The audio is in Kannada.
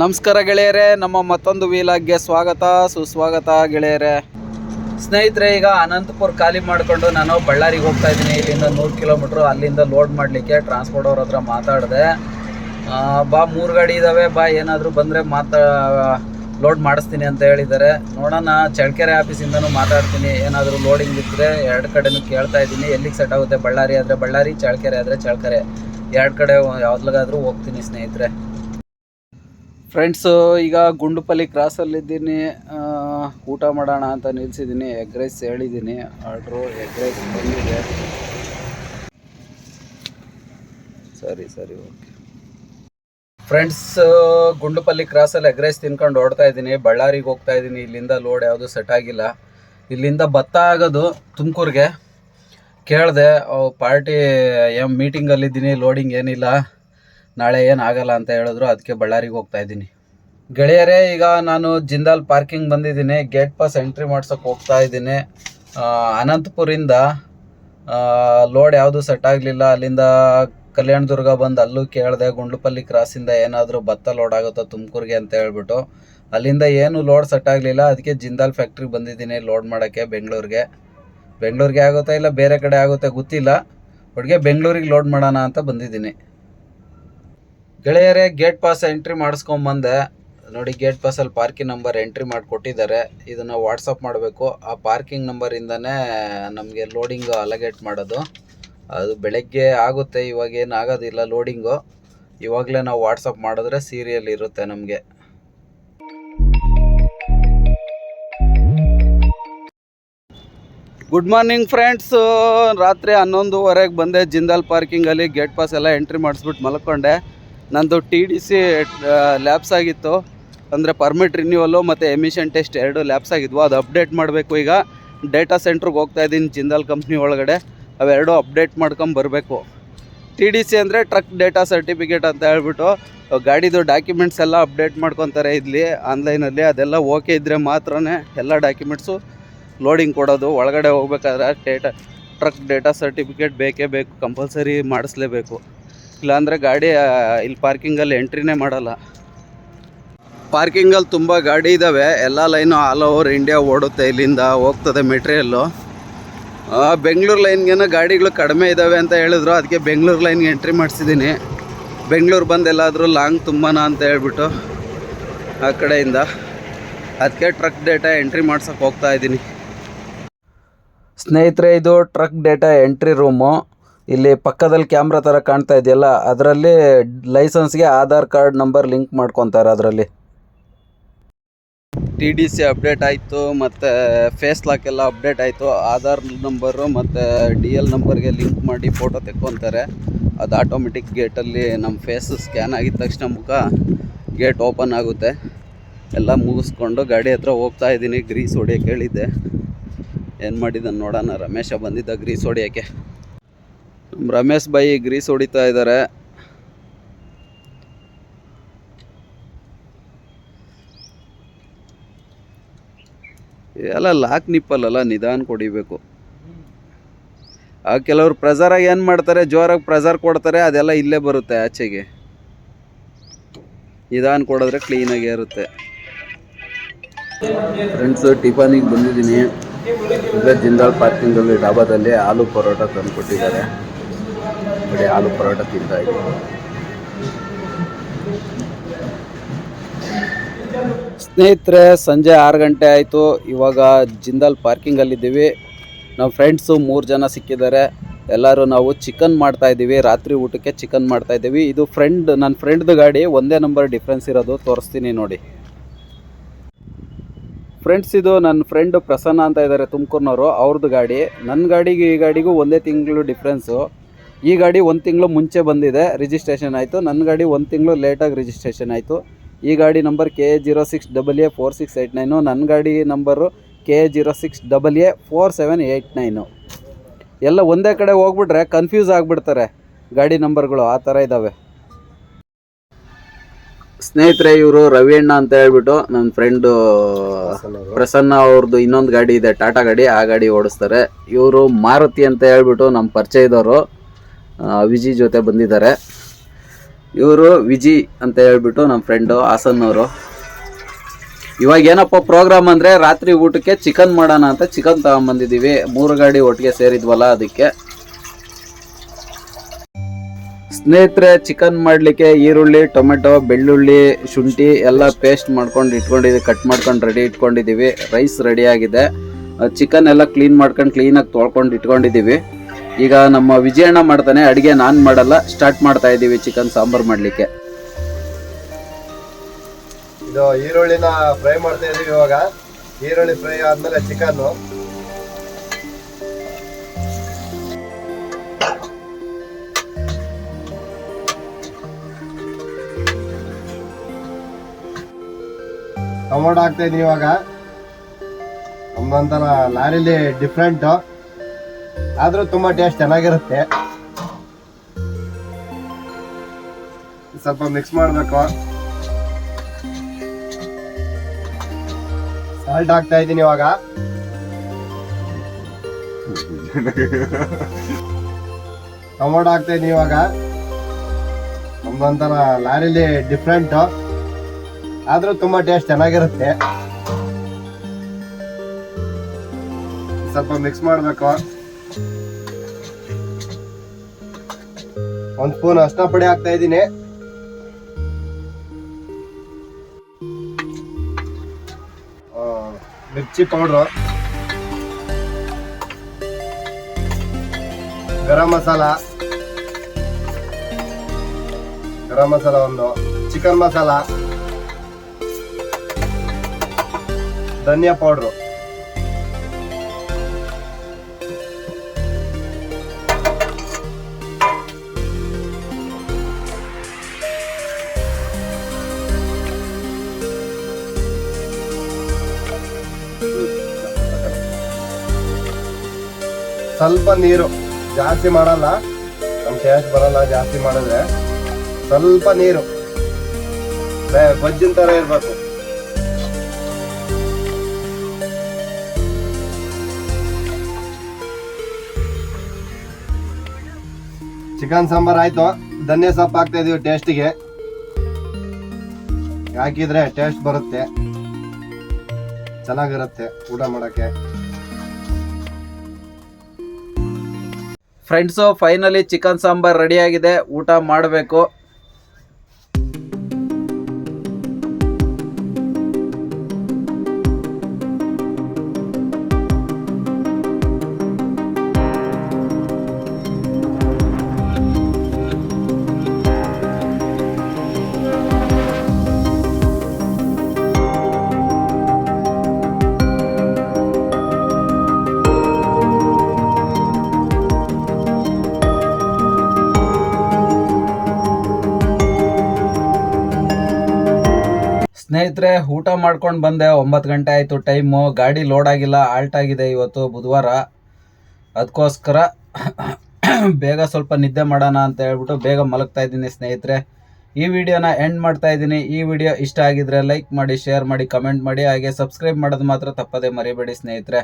ನಮಸ್ಕಾರ ಗೆಳೆಯರೇ, ನಮ್ಮ ಮತ್ತೊಂದು ವೀಲಾಗ್ಗೆ ಸ್ವಾಗತ, ಸುಸ್ವಾಗತ ಗೆಳೆಯರೇ. ಸ್ನೇಹಿತರೆ, ಈಗ ಅನಂತಪುರ ಖಾಲಿ ಮಾಡಿಕೊಂಡು ನಾನು ಬಳ್ಳಾರಿಗೆ ಹೋಗ್ತಾ ಇದ್ದೀನಿ. ಇಲ್ಲಿಂದ ನೂರು ಕಿಲೋಮೀಟ್ರ್ ಅಲ್ಲಿಂದ ಲೋಡ್ ಮಾಡಲಿಕ್ಕೆ ಟ್ರಾನ್ಸ್ಪೋರ್ಟ್ ಅವ್ರ ಹತ್ರ ಮಾತಾಡಿದೆ. ಬಾ, ಮೂರು ಗಾಡಿ ಇದ್ದಾವೆ ಬಾ, ಏನಾದರೂ ಬಂದರೆ ಮಾತಾ ಲೋಡ್ ಮಾಡಿಸ್ತೀನಿ ಅಂತ ಹೇಳಿದ್ದಾರೆ. ನೋಡೋಣ, ಚಳ್ಳಕೆರೆ ಆಫೀಸಿಂದನೂ ಮಾತಾಡ್ತೀನಿ. ಏನಾದರೂ ಲೋಡಿಂಗ್ ಇದ್ದರೆ ಎರಡು ಕಡೆನೂ ಕೇಳ್ತಾ ಇದ್ದೀನಿ. ಎಲ್ಲಿಗೆ ಸೆಟ್ ಆಗುತ್ತೆ? ಬಳ್ಳಾರಿ ಆದರೆ ಬಳ್ಳಾರಿ ಚಳ್ಕೆರೆ ಆದರೆ ಚಳ್ಳಕೆರೆ. ಎರಡು ಕಡೆ ಯಾವ್ದ್ಲಾಗಾದ್ರೂ ಹೋಗ್ತೀನಿ ಸ್ನೇಹಿತರೆ. ಫ್ರೆಂಡ್ಸು ಈಗ ಗುಂಡುಪಲ್ಲಿ ಕ್ರಾಸಲ್ಲಿದ್ದೀನಿ ಊಟ ಮಾಡೋಣ ಅಂತ ನಿಲ್ಸಿದ್ದೀನಿ. ಎಗ್ ರೈಸ್ ಹೇಳಿದ್ದೀನಿ. ಆರ್ಡ್ರು ಎಗ್ ರೈಸ್ ಬಂದಿದೆ. ಸರಿ ಸರಿ, ಓಕೆ. ಫ್ರೆಂಡ್ಸ್ ಗುಂಡುಪಲ್ಲಿ ಕ್ರಾಸಲ್ಲಿ ಎಗ್ ರೈಸ್ ತಿನ್ಕೊಂಡು ಓಡ್ತಾ ಇದ್ದೀನಿ. ಬಳ್ಳಾರಿಗೆ ಹೋಗ್ತಾ ಇದ್ದೀನಿ. ಇಲ್ಲಿಂದ ಲೋಡ್ ಯಾವುದು ಸೆಟ್ ಆಗಿಲ್ಲ. ಇಲ್ಲಿಂದ ಭತ್ತ ಆಗೋದು ತುಮಕೂರಿಗೆ. ಕೇಳಿದೆ ಪಾರ್ಟಿ ಏನು ಮೀಟಿಂಗಲ್ಲಿದ್ದೀನಿ ಲೋಡಿಂಗ್ ಏನಿಲ್ಲ. ನಾಳೆ ಏನಾಗಲ್ಲ ಅಂತ ಹೇಳಿದ್ರು, ಅದಕ್ಕೆ ಬಳ್ಳಾರಿಗೆ ಹೋಗ್ತಾ ಇದ್ದೀನಿ. ಗೆಳೆಯರೇ, ಈಗ ನಾನು ಜಿಂದಾಲ್ ಪಾರ್ಕಿಂಗ್ ಬಂದಿದ್ದೀನಿ. ಗೇಟ್ ಪಾಸ್ ಎಂಟ್ರಿ ಮಾಡ್ಸೋಕೆ ಹೋಗ್ತಾ ಇದ್ದೀನಿ. ಅನಂತಪುರಿಂದ ಲೋಡ್ ಯಾವುದು ಸೆಟ್ ಆಗಲಿಲ್ಲ. ಅಲ್ಲಿಂದ ಕಲ್ಯಾಣದುರ್ಗ ಬಂದು ಅಲ್ಲೂ ಕೇಳಿದೆ, ಗುಂಡ್ಲುಪಲ್ಲಿ ಕ್ರಾಸಿಂದ ಏನಾದರೂ ಭತ್ತ ಲೋಡ್ ಆಗುತ್ತೋ ತುಮಕೂರಿಗೆ ಅಂತ ಹೇಳ್ಬಿಟ್ಟು. ಅಲ್ಲಿಂದ ಏನು ಲೋಡ್ ಸೆಟ್ ಆಗಲಿಲ್ಲ. ಅದಕ್ಕೆ ಜಿಂದಾಲ್ ಫ್ಯಾಕ್ಟ್ರಿಗೆ ಬಂದಿದ್ದೀನಿ ಲೋಡ್ ಮಾಡೋಕ್ಕೆ ಬೆಂಗಳೂರಿಗೆ. ಬೆಂಗಳೂರಿಗೆ ಆಗುತ್ತಾ ಇಲ್ಲ, ಬೇರೆ ಕಡೆ ಆಗುತ್ತೆ ಗೊತ್ತಿಲ್ಲ. ಒಟ್ಟಿಗೆ ಬೆಂಗಳೂರಿಗೆ ಲೋಡ್ ಮಾಡೋಣ ಅಂತ ಬಂದಿದ್ದೀನಿ. ಗೆಳೆಯರೇ ಗೇಟ್ ಪಾಸ್ ಎಂಟ್ರಿ ಮಾಡಿಸ್ಕೊಂಬಂದೆ ನೋಡಿ ಗೇಟ್ ಪಾಸಲ್ಲಿ ಪಾರ್ಕಿಂಗ್ ನಂಬರ್ ಎಂಟ್ರಿ ಮಾಡಿ ಕೊಟ್ಟಿದ್ದಾರೆ ಇದನ್ನು ವಾಟ್ಸಪ್ ಮಾಡಬೇಕು. ಆ ಪಾರ್ಕಿಂಗ್ ನಂಬರಿಂದನೇ ನಮಗೆ ಲೋಡಿಂಗ್ ಅಲಗೇಟ್ ಮಾಡೋದು. ಅದು ಬೆಳಗ್ಗೆ ಆಗುತ್ತೆ, ಇವಾಗ ಏನು ಆಗೋದಿಲ್ಲ ಲೋಡಿಂಗು ಇವಾಗಲೇ ನಾವು ವಾಟ್ಸಪ್ ಮಾಡಿದ್ರೆ ಸೀರಿಯಲ್ ಇರುತ್ತೆ ನಮಗೆ. ಗುಡ್ ಮಾರ್ನಿಂಗ್ ಫ್ರೆಂಡ್ಸ್ ರಾತ್ರಿ ಹನ್ನೊಂದುವರೆಗೆ ಬಂದೆ. ಜಿಂದಾಲ್ ಪಾರ್ಕಿಂಗಲ್ಲಿ ಗೇಟ್ ಪಾಸ್ ಎಲ್ಲ ಎಂಟ್ರಿ ಮಾಡಿಸ್ಬಿಟ್ಟು ಮಲ್ಕೊಂಡೆ. ನಂದು ಟಿ ಡಿ ಸಿ ಲ್ಯಾಬ್ಸ್ ಆಗಿತ್ತು. ಅಂದರೆ ಪರ್ಮಿಟ್ ರಿನ್ಯೂವಲ್ಲು ಮತ್ತು ಎಮಿಷನ್ ಟೆಸ್ಟ್ ಎರಡು ಲ್ಯಾಬ್ಸ್ ಆಗಿದ್ವು. ಅದು ಅಪ್ಡೇಟ್ ಮಾಡಬೇಕು ಈಗ. ಡೇಟಾ ಸೆಂಟ್ರಿಗೆ ಹೋಗ್ತಾ ಇದ್ದೀನಿ ಜಿಂದಾಲ್ ಕಂಪ್ನಿ ಒಳಗಡೆ. ಅವೆರಡು ಅಪ್ಡೇಟ್ ಮಾಡ್ಕೊಂಡು ಬರಬೇಕು. ಟಿ ಡಿ ಸಿ ಅಂದರೆ ಟ್ರಕ್ ಡೇಟಾ ಸರ್ಟಿಫಿಕೇಟ್ ಅಂತ ಹೇಳ್ಬಿಟ್ಟು, ಗಾಡಿದು ಡಾಕ್ಯುಮೆಂಟ್ಸ್ ಎಲ್ಲ ಅಪ್ಡೇಟ್ ಮಾಡ್ಕೊತಾರೆ ಇಲ್ಲಿ ಆನ್ಲೈನಲ್ಲಿ ಅದೆಲ್ಲ ಓಕೆ ಇದ್ದರೆ ಮಾತ್ರನೇ ಎಲ್ಲ ಡಾಕ್ಯುಮೆಂಟ್ಸು ಲೋಡಿಂಗ್ ಕೊಡೋದು. ಒಳಗಡೆ ಹೋಗ್ಬೇಕಾದ್ರೆ ಡೇಟಾ ಟ್ರಕ್ ಡೇಟಾ ಸರ್ಟಿಫಿಕೇಟ್ ಬೇಕೇ ಬೇಕು. ಕಂಪಲ್ಸರಿ ಮಾಡಿಸ್ಲೇಬೇಕು. ಇಲ್ಲಾಂದರೆ ಗಾಡಿ ಇಲ್ಲಿ ಪಾರ್ಕಿಂಗಲ್ಲಿ ಎಂಟ್ರಿನೇ ಮಾಡಲ್ಲ. ಪಾರ್ಕಿಂಗಲ್ಲಿ ತುಂಬ ಗಾಡಿ ಇದ್ದಾವೆ ಎಲ್ಲ ಲೈನು ಆಲ್ ಓವರ್ ಇಂಡಿಯಾ ಓಡುತ್ತೆ ಇಲ್ಲಿಂದ, ಹೋಗ್ತದೆ ಮೆಟೀರಿಯಲ್ಲು. ಬೆಂಗಳೂರು ಲೈನ್ಗೇನೋ ಗಾಡಿಗಳು ಕಡಿಮೆ ಇದ್ದಾವೆ ಅಂತ ಹೇಳಿದ್ರು. ಅದಕ್ಕೆ ಬೆಂಗಳೂರು ಲೈನ್ಗೆ ಎಂಟ್ರಿ ಮಾಡಿಸಿದ್ದೀನಿ. ಬೆಂಗಳೂರು ಬಂದು ಎಲ್ಲಾದರೂ ಲಾಂಗ್ ತುಂಬಾನ ಅಂತ ಹೇಳ್ಬಿಟ್ಟು ಆ ಕಡೆಯಿಂದ. ಅದಕ್ಕೆ ಟ್ರಕ್ ಡೇಟಾ ಎಂಟ್ರಿ ಮಾಡ್ಸಕ್ಕೆ ಹೋಗ್ತಾ ಇದ್ದೀನಿ. ಸ್ನೇಹಿತರೆ, ಇದು ಟ್ರಕ್ ಡೇಟಾ ಎಂಟ್ರಿ ರೂಮು. ಇಲ್ಲಿ ಪಕ್ಕದಲ್ಲಿ ಕ್ಯಾಮ್ರಾ ಥರ ಕಾಣ್ತಾ ಇದೆಯಲ್ಲ, ಅದರಲ್ಲಿ ಲೈಸೆನ್ಸ್ಗೆ ಆಧಾರ್ ಕಾರ್ಡ್ ನಂಬರ್ ಲಿಂಕ್ ಮಾಡ್ಕೊತಾರೆ ಅದರಲ್ಲಿ. ಟಿ ಡಿ ಸಿ ಅಪ್ಡೇಟ್ ಆಯಿತು, ಮತ್ತು ಫೇಸ್ ಲಾಕ್ ಎಲ್ಲ ಅಪ್ಡೇಟ್ ಆಯಿತು, ಆಧಾರ್ ನಂಬರು ಮತ್ತು ಡಿ ಎಲ್ ನಂಬರ್ಗೆ ಲಿಂಕ್ ಮಾಡಿ ಫೋಟೋ ತೆಕ್ಕೊತಾರೆ. ಅದು ಆಟೋಮೆಟಿಕ್ ಗೇಟಲ್ಲಿ ನಮ್ಮ ಫೇಸ್ ಸ್ಕ್ಯಾನ್ ಆಗಿದ ತಕ್ಷಣ ಮುಖ ಗೇಟ್ ಓಪನ್ ಆಗುತ್ತೆ. ಎಲ್ಲ ಮುಗಿಸ್ಕೊಂಡು ಗಾಡಿ ಹತ್ರ ಹೋಗ್ತಾ ಇದ್ದೀನಿ ಗ್ರೀಸ್ ಹೊಡಿಯೋಕೆ ಹೇಳಿದ್ದೆ. ಏನು ಮಾಡಿದ್ದಾನೆ ನೋಡೋಣ, ರಮೇಶ ಬಂದಿದ್ದ ಗ್ರೀಸ್ ಹೊಡಿಯೋಕ್ಕೆ. ರಮೇಶ್ ಬಾಯಿ ಗ್ರೀಸ್ ಹೊಡಿತಾ ಇದ್ದಾರೆ. ಎಲ್ಲ ಲಾಕ್ ನಿಪ್ಪಲ್ಲಲ್ಲ, ನಿಧಾನ ಕೊಡಿಬೇಕು. ಆ, ಕೆಲವರು ಪ್ರೆಸರಾಗಿ ಏನು ಮಾಡ್ತಾರೆ? ಜೋರಾಗಿ ಪ್ರೆಸರ್ ಕೊಡ್ತಾರೆ, ಅದೆಲ್ಲ ಇಲ್ಲೇ ಬರುತ್ತೆ ಆಚೆಗೆ. ನಿಧಾನ ಕೊಡಿದ್ರೆ ಕ್ಲೀನಾಗೇ ಇರುತ್ತೆ. ಫ್ರೆಂಡ್ಸು ಟಿಫನಿಗೆ ಬಂದಿದ್ದೀನಿ. ಜಿಂದಾಲ್ ಪಾರ್ಕಿಂಗಲ್ಲಿ ಡಾಬಾದಲ್ಲಿ ಆಲೂ ಪರೋಟ ತಂದು ಕೊಟ್ಟಿದ್ದಾರೆ ನೋಡಿ ಆಲೂ ಪರೋಟ ತಿಂತಾ ಇದ್ದೀವಿ ಸ್ನೇಹಿತರೆ, ಸಂಜೆ ಆರು ಗಂಟೆ ಆಯಿತು. ಇವಾಗ ಜಿಂದಾಲ್ ಪಾರ್ಕಿಂಗಲ್ಲಿದ್ದೀವಿ ನಮ್ಮ ಫ್ರೆಂಡ್ಸು ಮೂರು ಜನ ಸಿಕ್ಕಿದ್ದಾರೆ. ಎಲ್ಲರೂ ನಾವು ಚಿಕನ್ ಮಾಡ್ತಾ ಇದ್ದೀವಿ. ರಾತ್ರಿ ಊಟಕ್ಕೆ ಚಿಕನ್ ಮಾಡ್ತಾ ಇದ್ದೀವಿ. ಇದು ಫ್ರೆಂಡ್ ನನ್ನ ಫ್ರೆಂಡ್ದು ಗಾಡಿ. ಒಂದೇ ನಂಬರ್ ಡಿಫ್ರೆನ್ಸ್ ಇರೋದು. ತೋರಿಸ್ತೀನಿ ನೋಡಿ. ಫ್ರೆಂಡ್ಸ್ ಇದು ನನ್ನ ಫ್ರೆಂಡ್ ಪ್ರಸನ್ನ ಅಂತ ಇದ್ದಾರೆ ತುಮಕೂರಿನವರು. ಅವ್ರದ್ದು ಗಾಡಿ. ನನ್ನ ಗಾಡಿಗೆ ಈ ಗಾಡಿಗೂ ಒಂದೇ ತಿಂಗಳು ಡಿಫ್ರೆನ್ಸು ಈ ಗಾಡಿ ಒಂದು ತಿಂಗಳು ಮುಂಚೆ ಬಂದಿದೆ ರಿಜಿಸ್ಟ್ರೇಷನ್ ಆಯಿತು. ನನ್ನ ಗಾಡಿ ಒಂದು ತಿಂಗಳು ಲೇಟಾಗಿ ರಿಜಿಸ್ಟ್ರೇಷನ್ ಆಯಿತು. ಈ ಗಾಡಿ number K zero six double A four six eight nine ನನ್ನ ಗಾಡಿ number K zero six double A four seven eight nine ಎಲ್ಲ ಒಂದೇ ಕಡೆ ಹೋಗ್ಬಿಟ್ರೆ ಕನ್ಫ್ಯೂಸ್ ಆಗಿಬಿಡ್ತಾರೆ ಗಾಡಿ ನಂಬರ್ಗಳು ಆ ಥರ ಇದ್ದಾವೆ ಸ್ನೇಹಿತರೆ, ಇವರು ರವಿಯಣ್ಣ ಅಂತ ಹೇಳ್ಬಿಟ್ಟು ನನ್ನ ಫ್ರೆಂಡು ಪ್ರಸನ್ನ ಅವ್ರದ್ದು ಇನ್ನೊಂದು ಗಾಡಿ ಇದೆ, ಟಾಟಾ ಗಾಡಿ, ಆ ಗಾಡಿ ಓಡಿಸ್ತಾರೆ. ಇವರು ಮಾರುತಿ ಅಂತ ಹೇಳ್ಬಿಟ್ಟು ನಮ್ಮ ಪರಿಚಯದವರು. ವಿಜಿ ಜೊತೆ ಬಂದಿದ್ದಾರೆ. ಇವರು ವಿಜಿ ಅಂತ ಹೇಳ್ಬಿಟ್ಟು ನಮ್ಮ ಫ್ರೆಂಡು ಹಾಸನ್ನವರು ಇವಾಗ ಏನಪ್ಪ ಪ್ರೋಗ್ರಾಮ್ ಅಂದರೆ ರಾತ್ರಿ ಊಟಕ್ಕೆ ಚಿಕನ್ ಮಾಡೋಣ ಅಂತ ಚಿಕನ್ ತಗೊಂಬಂದಿದ್ದೀವಿ. ಮೂರು ಗಾಡಿ ಒಟ್ಟಿಗೆ ಸೇರಿದ್ವಲ್ಲ ಅದಕ್ಕೆ. ಸ್ನೇಹಿತರೆ ಚಿಕನ್ ಮಾಡಲಿಕ್ಕೆ ಈರುಳ್ಳಿ, ಟೊಮೆಟೊ, ಬೆಳ್ಳುಳ್ಳಿ, ಶುಂಠಿ ಎಲ್ಲ ಪೇಸ್ಟ್ ಮಾಡ್ಕೊಂಡು ಇಟ್ಕೊಂಡಿದ್ದೀವಿ ಕಟ್ ಮಾಡ್ಕೊಂಡು ರೆಡಿ ಇಟ್ಕೊಂಡಿದ್ದೀವಿ. ರೈಸ್ ರೆಡಿಯಾಗಿದೆ ಚಿಕನ್ ಎಲ್ಲ ಕ್ಲೀನ್ ಮಾಡ್ಕೊಂಡು ಕ್ಲೀನಾಗಿ ತೊಳ್ಕೊಂಡು ಇಟ್ಕೊಂಡಿದ್ದೀವಿ. ಈಗ ನಮ್ಮ ವಿಜಯಣ್ಣ ಮಾಡ್ತಾನೆ, ಅಡುಗೆ ನಾನು ಮಾಡಲ್ಲ ಸ್ಟಾರ್ಟ್ ಮಾಡ್ತಾ ಇದ್ದೀವಿ ಚಿಕನ್ ಸಾಂಬಾರು ಮಾಡಲಿಕ್ಕೆ. ಇದು ಈರುಳ್ಳಿನ ಫ್ರೈ ಮಾಡ್ತಾ ಇದೀವಿ ಇವಾಗ. ಈರುಳ್ಳಿ ಫ್ರೈ ಆದ್ಮೇಲೆ ಚಿಕನ್ ಟೊಮೊಟೊ ಹಾಕ್ತಾ ಇದೀವಿ ಇವಾಗ. ನಮ್ದೊಂಥರ ಲಾರಿಲಿ ಡಿಫ್ರೆಂಟ್ ಆದ್ರೂ ತುಂಬಾ ಟೇಸ್ಟ್ ಚೆನ್ನಾಗಿರುತ್ತೆ. ಸ್ವಲ್ಪ ಮಿಕ್ಸ್ ಮಾಡಬೇಕು. ಸಾಲ್ಟ್ ಹಾಕ್ತಾ ಇದ್ದೀನಿ ಇವಾಗ. ಟೊಮೊಟೊ ಹಾಕ್ತಾ ಇದ್ದೀನಿ ಇವಾಗ. ನಮ್ದೊಂಥರ ಲಾರಿಲಿ ಡಿಫ್ರೆಂಟ್ ಆದ್ರೂ ತುಂಬಾ ಟೇಸ್ಟ್ ಚೆನ್ನಾಗಿರುತ್ತೆ. ಸ್ವಲ್ಪ ಮಿಕ್ಸ್ ಮಾಡ್ಬೇಕು. ಒಂದ್ ಫೋನ್ ಅಷ್ಟ ಪುಡಿ ಆಗ್ತಾ ಇದ್ದೀನಿ. ಮಿರ್ಚಿ ಪೌಡ್ರು. ಗರಂ ಮಸಾಲ. ಗರಂ ಮಸಾಲ ಒಂದು. ಚಿಕನ್ ಮಸಾಲ. ಧನಿಯಾ ಪೌಡ್ರು. ಸ್ವಲ್ಪ ನೀರು ಜಾಸ್ತಿ ಮಾಡಲ್ಲ. ನಮ್ ಟೇಸ್ಟ್ ಬರಲ್ಲ, ಜಾಸ್ತಿ ಮಾಡಿದ್ರೆ. ಸ್ವಲ್ಪ ನೀರು. ಬಜ್ಜಿನ ತರ ಇರ್ಬೇಕು. ಚಿಕನ್ ಸಾಂಬಾರ್ ಆಯ್ತು. ಧನ್ಯ ಸೊಪ್ಪು ಹಾಕ್ತಾ ಇದೀವಿ ಟೇಸ್ಟಿಗೆ ಹಾಕಿದ್ರೆ ಟೇಸ್ಟ್ ಬರುತ್ತೆ. ಚೆನ್ನಾಗಿರುತ್ತೆ ಊಟ ಮಾಡಕ್ಕೆ. Friends finally chicken sambar ready ಆಗಿದೆ. ಊಟ ಮಾಡಬೇಕು. ಸ್ನೇಹಿತರೆ, ಊಟ ಮಾಡ್ಕೊಂಡು ಬಂದೆ. ಒಂಬತ್ತು ಗಂಟೆ ಆಯಿತು, ಟೈಮು. ಗಾಡಿ ಲೋಡ್ ಆಗಿಲ್ಲ ಆಲ್ಟ್ ಆಗಿದೆ ಇವತ್ತು, ಬುಧವಾರ. ಅದಕ್ಕೋಸ್ಕರ ಬೇಗ ಸ್ವಲ್ಪ ನಿದ್ದೆ ಮಾಡೋಣ ಅಂತ ಹೇಳ್ಬಿಟ್ಟು ಬೇಗ ಮಲಗ್ತಾ ಇದ್ದೀನಿ ಸ್ನೇಹಿತರೆ. ಈ ವಿಡಿಯೋನ ಎಂಡ್ ಮಾಡ್ತಾ ಇದ್ದೀನಿ. ಈ ವಿಡಿಯೋ ಇಷ್ಟ ಆಗಿದ್ರೆ ಲೈಕ್ ಮಾಡಿ ಶೇರ್ ಮಾಡಿ ಕಮೆಂಟ್ ಮಾಡಿ. ಹಾಗೆ ಸಬ್ಸ್ಕ್ರೈಬ್ ಮಾಡೋದು ಮಾತ್ರ ತಪ್ಪದೇ ಮರಿಬೇಡಿ ಸ್ನೇಹಿತರೆ.